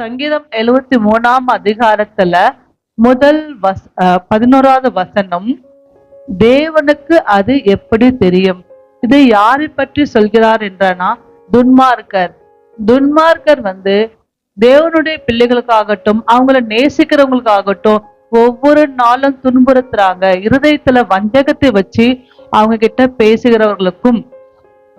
சங்கீதம் எழுவத்தி மூணாம் அதிகாரத்துல முதல் வஸ் அஹ் பதினோராவது வசனம் தேவனுக்கு அது எப்படி தெரியும்? இது யாரை பற்றி சொல்கிறார் என்றனா? துன்மார்க்கர். துன்மார்க்கர் வந்து தேவனுடைய பிள்ளைகளுக்காகட்டும் அவங்கள நேசிக்கிறவங்களுக்காகட்டும் ஒவ்வொரு நாளும் துன்புறுத்துறாங்க. இருதயத்துல வஞ்சகத்தை வச்சு அவங்க கிட்ட பேசுகிறவர்களுக்கும்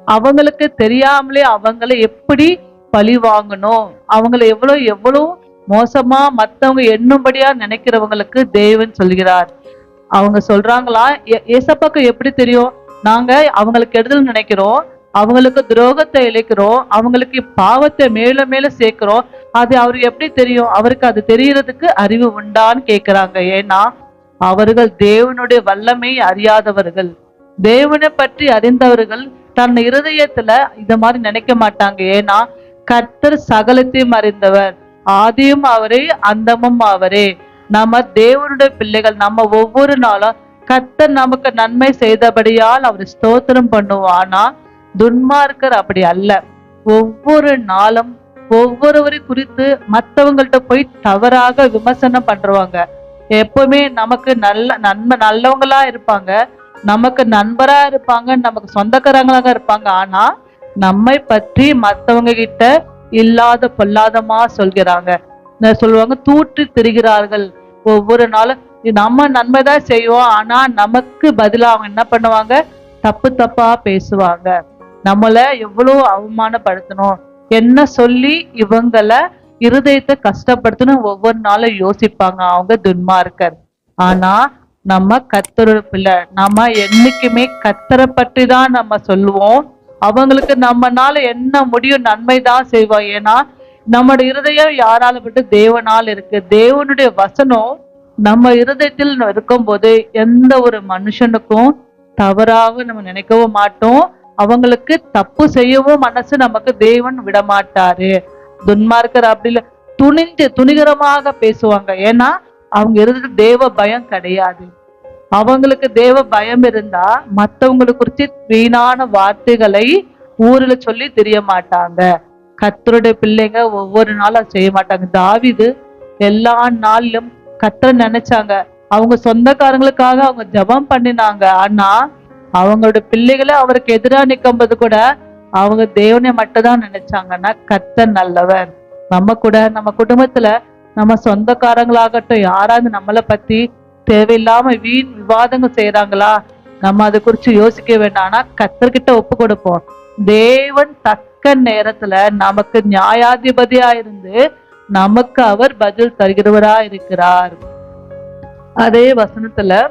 அவங்களுக்கு தெரியாமலே அவங்கள எப்படி பழி வாங்கணும் அவங்களை எவ்வளவு எவ்வளவு மோசமா மத்தவங்க எண்ணும்படியா நினைக்கிறவங்களுக்கு தேவன் சொல்கிறார். அவங்க சொல்றாங்களா? ஏசப்பாக்கு எப்படி தெரியும்? நாங்க அவங்களுக்கு கெடுதல் நினைக்கிறோம் அவங்களுக்கு துரோகத்தை இழைக்கிறோம் அவங்களுக்கு பாவத்தை மேல மேல சேர்க்கிறோம். அது அவருக்கு எப்படி தெரியும்? அவருக்கு அது தெரியறதுக்கு அறிவு உண்டான்னு கேட்கிறாங்க ஏன்னா அவர்கள் தேவனுடைய வல்லமை அறியாதவர்கள். தேவனை பற்றி அறிந்தவர்கள் தன் இருதயத்துல இத மாதிரி நினைக்க மாட்டாங்க. ஏன்னா கர்த்தர் சகலத்தையும் அறிந்தவர். ஆதியும் அவரே அந்தமும் அவரே. நம்ம தேவனுடைய பிள்ளைகள் நம்ம ஒவ்வொரு நாளும் கர்த்தர் நமக்கு நன்மை செய்தபடியால் அவர் ஸ்தோத்திரம் பண்ணுவானா துன்மார்க்கர் அப்படி அல்ல. ஒவ்வொரு நாளும் ஒவ்வொருவரை குறித்து மத்தவங்கள்ட்ட போய் தவறாக விமர்சனம் பண்றவங்க. எப்பவுமே நமக்கு நல்ல நன்மை நல்லவங்களா இருப்பாங்க. நமக்கு நண்பரா இருப்பாங்க நமக்கு சொந்தக்காரங்களாக இருப்பாங்க. ஆனா நம்மை பற்றி மத்தவங்க கிட்ட இல்லாத பொல்லாதமா சொல்கிறாங்க. சொல்லுவாங்க? தூற்று திரிகிறார்கள். ஒவ்வொரு நாளும் நம்ம நன்மை தான் செய்வோம். ஆனா நமக்கு பதிலா அவங்க என்ன பண்ணுவாங்க? தப்பு தப்பா பேசுவாங்க. நம்மள எவ்வளவு அவமானப்படுத்தணும்? என்ன சொல்லி இவங்கள இருதயத்தை கஷ்டப்படுத்தணும் ஒவ்வொரு நாளும் யோசிப்பாங்க. அவங்க துன்மார்க்கர். ஆனா நம்ம கத்தரோட பிள்ளை. நம்ம என்னைக்குமே கத்தரை பற்றி தான் நம்ம சொல்லுவோம். அவங்களுக்கு நம்மனால என்ன முடியும் நன்மை தான் செய்வோம் ஏன்னா நம்மளோட இருதயம் யாரால விட்டு தேவனால் இருக்கு. தேவனுடைய வசனம் நம்ம இருதயத்தில் இருக்கும்போது எந்த ஒரு மனுஷனுக்கும் தவறாக நம்ம நினைக்கவும் மாட்டோம். அவங்களுக்கு தப்பு செய்யவும் மனசு நமக்கு தேவன் விடமாட்டாரு. துன்மார்க்கர் அப்படி இல்லை துணிஞ்சு துணிகரமாக பேசுவாங்க. ஏன்னா அவங்க இருந்தது தேவ பயம் கிடையாது. அவங்களுக்கு தேவ பயம் இருந்தா மற்றவங்களை குறித்து வீணான வார்த்தைகளை ஊர்ல சொல்லி தெரிய மாட்டாங்க. கத்தருடைய பிள்ளைங்க ஒவ்வொரு நாளும் செய்ய மாட்டாங்க. தாவிது எல்லா நாளிலும் கத்தரை நினைச்சாங்க. அவங்க சொந்தக்காரங்களுக்காக அவங்க ஜெபம் பண்ணினாங்க. ஆனா அவங்களோட பிள்ளைகளை அவருக்கு எதிராக நிற்கும்போது கூட அவங்க தேவனை மட்டும் தான் நினைச்சாங்கன்னா கத்தர் நல்லவர். நம்ம கூட நம்ம குடும்பத்துல நம்ம சொந்தக்காரங்களாகட்டும் யாராவது நம்மளை பத்தி தேவையில்லாம வீண் விவாதங்கள் செய்யறாங்களா நம்ம அதை குறித்து யோசிக்க வேண்டாம். ஆனா கத்தர்கிட்ட ஒப்பு கொடுப்போம். தேவன் தக்க நேரத்துல நமக்கு நியாயாதிபதியா இருந்து நமக்கு அவர் பதில் தருகிறவரா இருக்கிறார். அதே வசனத்துல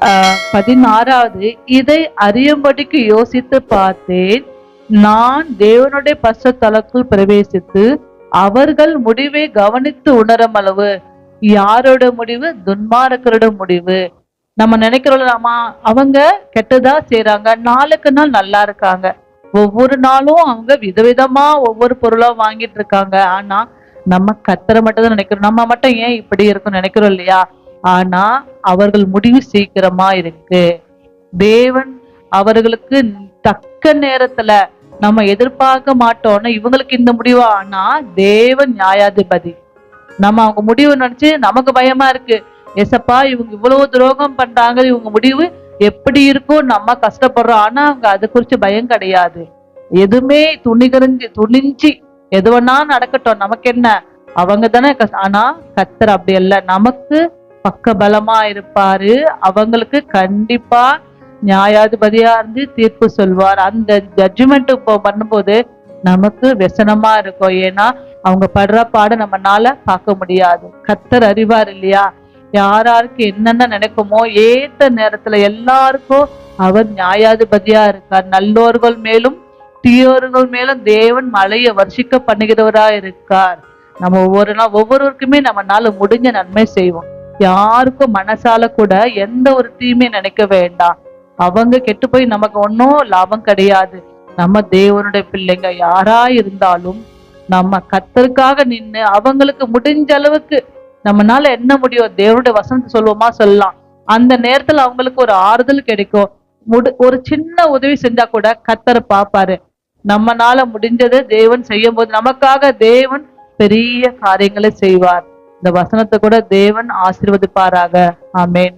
ஆஹ் பதினாறாவது இதை அறியும்படிக்கு யோசித்து பார்த்தேன். நான் தேவனுடைய பசத்தலக்குள் பிரவேசித்து அவர்கள் முடிவை கவனித்து உணரும் அளவு யாரோட முடிவு? துன்மார்க்கரோட முடிவு. நம்ம நினைக்கிறோம் அவங்க கெட்டதா செய்யறாங்க நாளுக்கு நாள் நல்லா இருக்காங்க. ஒவ்வொரு நாளும் அவங்க விதவிதமா ஒவ்வொரு பொருளா வாங்கிட்டு இருக்காங்க. ஆனா நம்ம கத்தரை மட்டும் தான் நினைக்கிறோம். நம்ம மட்டும் ஏன் இப்படி இருக்கும் நினைக்கிறோம் இல்லையா? ஆனா அவர்கள் முடிவு சீக்கிரமா இருக்கு. தேவன் அவர்களுக்கு தக்க நேரத்துல நம்ம எதிர்பார்க்க மாட்டோம்னா இவங்களுக்கு இந்த முடிவா? ஆனா தேவன் நியாயாதிபதி. நம்ம அவங்க முடிவு நினைச்சு நமக்கு பயமா இருக்கு. எசப்பா இவங்க இவ்வளவு துரோகம் பண்றாங்க இவங்க முடிவு எப்படி இருக்கும் நம்ம கஷ்டப்படுறோம். ஆனா அவங்க அது குறிச்சு பயம் கிடையாது. எதுவுமே துணிகரிஞ்சு துணிஞ்சு எது வேணா நடக்கட்டும். நமக்கு என்ன? அவங்க தானே ஆனா கத்தர் அப்படி இல்லை நமக்கு பக்க பலமா இருப்பாரு. அவங்களுக்கு கண்டிப்பா நியாயாதிபதியா இருந்து தீர்ப்பு சொல்வார். அந்த ஜட்ஜ்மெண்ட் இப்போ பண்ணும்போது நமக்கு வெசனமா இருக்கும். ஏன்னா அவங்க படுற பாடு நம்மனால பார்க்க முடியாது. கத்தர் அறிவார் இல்லையா? யாராருக்கு என்னென்ன நினைக்குமோ ஏத்த நேரத்துல எல்லாருக்கும் அவர் நியாயாதிபதியா இருக்கார். நல்லோர்கள் மேலும் தீயோர்கள் மேலும் தேவன் மழையை வர்ஷிக்க பண்ணுகிறவரா இருக்கார். நம்ம ஒவ்வொரு நாள் ஒவ்வொருவருக்குமே நம்மனால முடிஞ்ச நன்மை செய்வோம். யாருக்கும் மனசால கூட எந்த ஒரு தீமையும் நினைக்க வேண்டாம். அவங்க கெட்டு போய் நமக்கு ஒன்றும் லாபம் கிடையாது. நம்ம தேவனுடைய பிள்ளைங்க யாரா இருந்தாலும் நம்ம கத்தருக்காக நின்னு அவங்களுக்கு முடிஞ்ச அளவுக்கு நம்மனால என்ன முடியும் தேவனுடைய வசனத்தை சொல்லுவோமா சொல்லலாம். அந்த நேரத்துல அவங்களுக்கு ஒரு ஆறுதல் கிடைக்கும். முடி ஒரு சின்ன உதவி செஞ்சா கூட கத்தரை பார்ப்பாரு. நம்மனால முடிஞ்சதை தேவன் செய்யும் போது நமக்காக தேவன் பெரிய காரியங்களை செய்வார். இந்த வசனத்தை கூட தேவன் ஆசீர்வதிப்பாராக. ஆமேன்.